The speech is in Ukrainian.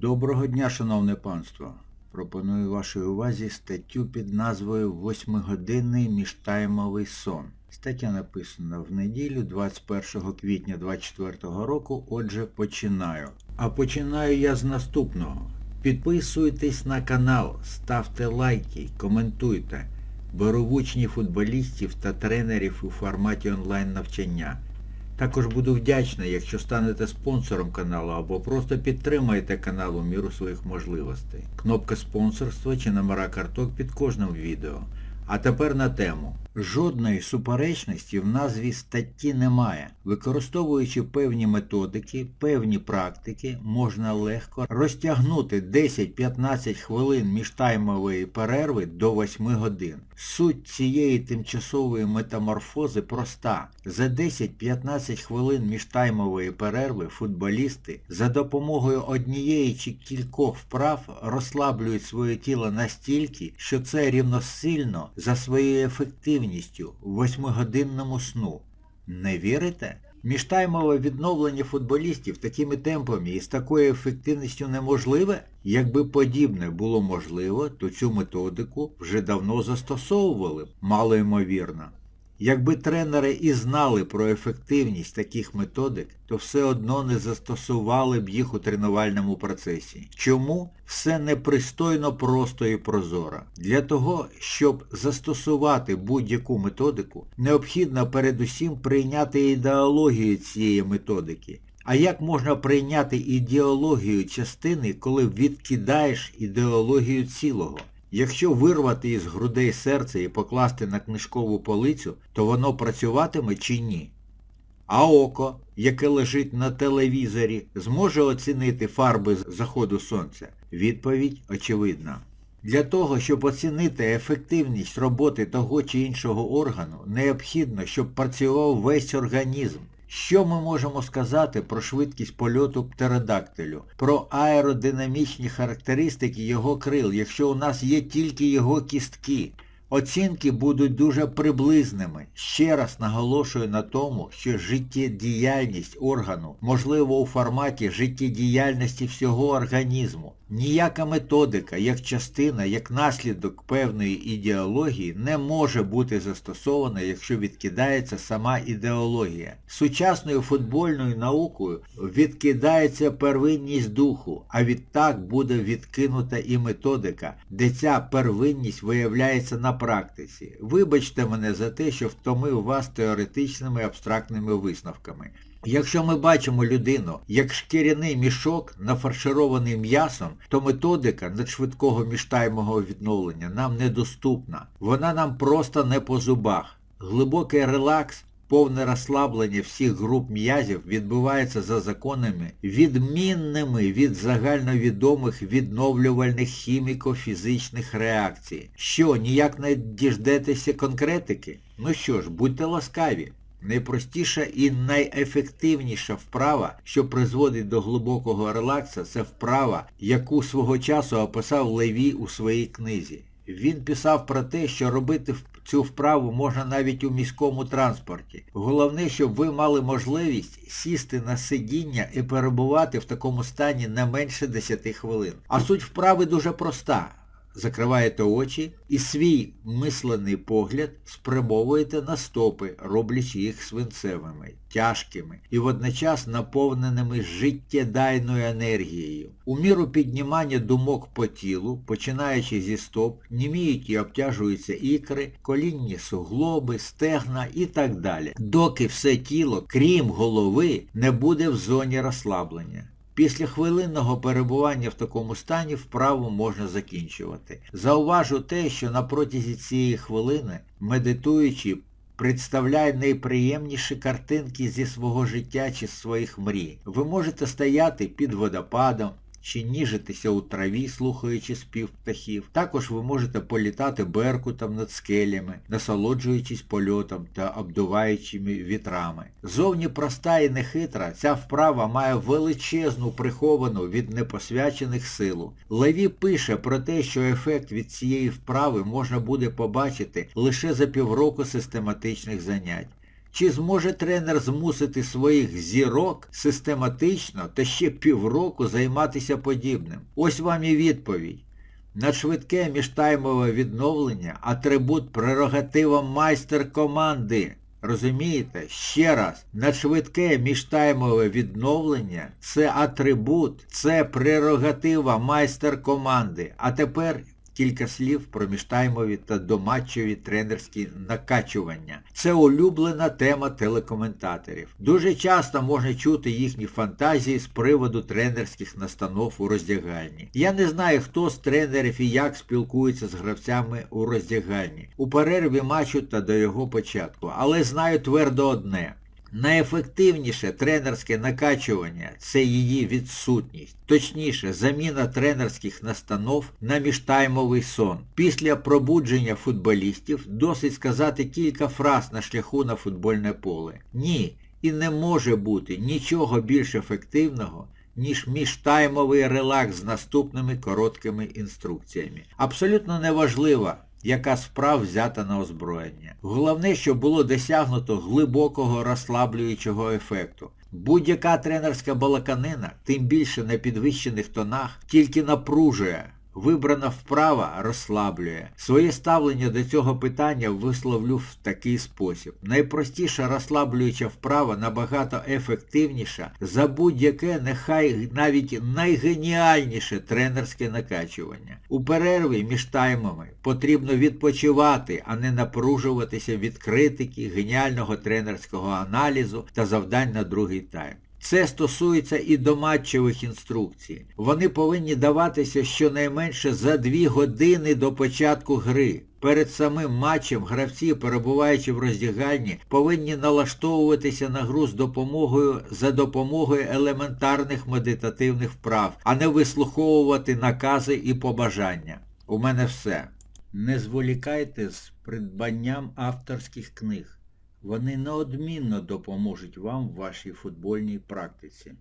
Доброго дня, шановне панство! Пропоную вашій увазі статтю під назвою «Восьмигодинний міжтаймовий сон. Стаття написана в неділю 21 квітня 2024 року, отже починаю. А починаю я з наступного. Підписуйтесь на канал, ставте лайки, коментуйте. Беру в учні футболістів та тренерів у форматі онлайн навчання. Також буду вдячний, якщо станете спонсором каналу або просто підтримаєте канал у міру своїх можливостей. Кнопка спонсорства чи номера карток під кожним відео. А тепер на тему. Жодної суперечності в назві статті немає. Використовуючи певні методики, певні практики, можна легко розтягнути 10-15 хвилин міжтаймової перерви до 8 годин. Суть цієї тимчасової метаморфози проста. За 10-15 хвилин міжтаймової перерви футболісти за допомогою однієї чи кількох вправ розслаблюють своє тіло настільки, що це рівносильно за своєю ефективністю восьмигодинному сну. Не вірите? Міжтаймове відновлення футболістів такими темпами і з такою ефективністю неможливе? Якби подібне було можливо, то цю методику вже давно застосовували, мало ймовірно. Якби тренери і знали про ефективність таких методик, то все одно не застосували б їх у тренувальному процесі. Чому? Все непристойно просто і прозоро. Для того, щоб застосувати будь-яку методику, необхідно передусім прийняти ідеологію цієї методики. А як можна прийняти ідеологію частини, коли відкидаєш ідеологію цілого? Якщо вирвати із грудей серце і покласти на книжкову полицю, то воно працюватиме чи ні? А око, яке лежить на телевізорі, зможе оцінити фарби заходу сонця? Відповідь очевидна. Для того, щоб оцінити ефективність роботи того чи іншого органу, необхідно, щоб працював весь організм. Що ми можемо сказати про швидкість польоту птеродактилю, про аеродинамічні характеристики його крил, якщо у нас є тільки його кістки? Оцінки будуть дуже приблизними. Ще раз наголошую на тому, що життєдіяльність органу можливо у форматі життєдіяльності всього організму. Ніяка методика, як частина, як наслідок певної ідеології не може бути застосована, якщо відкидається сама ідеологія. Сучасною футбольною наукою відкидається первинність духу, а відтак буде відкинута і методика, де ця первинність виявляється на практиці. Вибачте мене за те, що втомив вас теоретичними абстрактними висновками. Якщо ми бачимо людину як шкіряний мішок, нафарширований м'ясом, то методика надшвидкого міштаймого відновлення нам недоступна. Вона нам просто не по зубах. Глибокий релакс, повне розслаблення всіх груп м'язів відбувається за законами, відмінними від загальновідомих відновлювальних хіміко-фізичних реакцій. Що, ніяк не діждетеся конкретики? Ну що ж, будьте ласкаві. Найпростіша і найефективніша вправа, що призводить до глибокого релаксу, це вправа, яку свого часу описав Леві у своїй книзі. Він писав про те, що робити цю вправу можна навіть у міському транспорті. Головне, щоб ви мали можливість сісти на сидіння і перебувати в такому стані не менше 10 хвилин. А суть вправи дуже проста. Закриваєте очі і свій мислений погляд спрямовуєте на стопи, роблячи їх свинцевими, тяжкими і водночас наповненими життєдайною енергією. У міру піднімання думок по тілу, починаючи зі стоп, німіють і обтяжуються ікри, колінні суглоби, стегна і так далі, доки все тіло, крім голови, не буде в зоні розслаблення. Після хвилинного перебування в такому стані вправу можна закінчувати. Зауважу те, що на протязі цієї хвилини, медитуючи, представляє найприємніші картинки зі свого життя чи з своїх мрій. Ви можете стояти під водопадом, чи ніжитися у траві, слухаючи спів птахів. Також ви можете політати беркутом над скелями, насолоджуючись польотом та обдуваючими вітрами. Зовні проста і нехитра, ця вправа має величезну приховану від непосвячених силу. Леві пише про те, що ефект від цієї вправи можна буде побачити лише за півроку систематичних занять. Чи зможе тренер змусити своїх зірок систематично та ще півроку займатися подібним? Ось вам і відповідь. Надшвидке міжтаймове відновлення атрибут прерогатива майстер команди. Розумієте? Ще раз, надшвидке міжтаймове відновлення це атрибут, це прерогатива майстер команди. А тепер кілька слів про міжтаймові та доматчеві тренерські накачування. Це улюблена тема телекоментаторів. Дуже часто можна чути їхні фантазії з приводу тренерських настанов у роздягальні. Я не знаю, хто з тренерів і як спілкується з гравцями у роздягальні, у перерві матчу та до його початку, але знаю твердо одне. Найефективніше тренерське накачування це її відсутність. Точніше, заміна тренерських настанов на міжтаймовий сон. Після пробудження футболістів досить сказати кілька фраз на шляху на футбольне поле. Ні, і не може бути нічого більш ефективного, ніж міжтаймовий релакс з наступними короткими інструкціями. Абсолютно неважливо, яка справ взята на озброєння. Головне, щоб було досягнуто глибокого розслаблюючого ефекту. Будь-яка тренерська балаканина, тим більше на підвищених тонах, тільки напружує. Вибрана вправа розслаблює. Своє ставлення до цього питання висловлю в такий спосіб. Найпростіша розслаблююча вправа набагато ефективніша за будь-яке, нехай навіть найгеніальніше тренерське накачування. У перерві між таймами потрібно відпочивати, а не напружуватися від критики, геніального тренерського аналізу та завдань на другий тайм. Це стосується і доматчевих інструкцій. Вони повинні даватися щонайменше за дві години до початку гри. Перед самим матчем гравці, перебуваючи в роздягальні, повинні налаштовуватися на гру з допомогою за допомогою елементарних медитативних вправ, а не вислуховувати накази і побажання. У мене все. Не зволікайте з придбанням авторських книг. Вони неодмінно допоможуть вам в вашій футбольній практиці.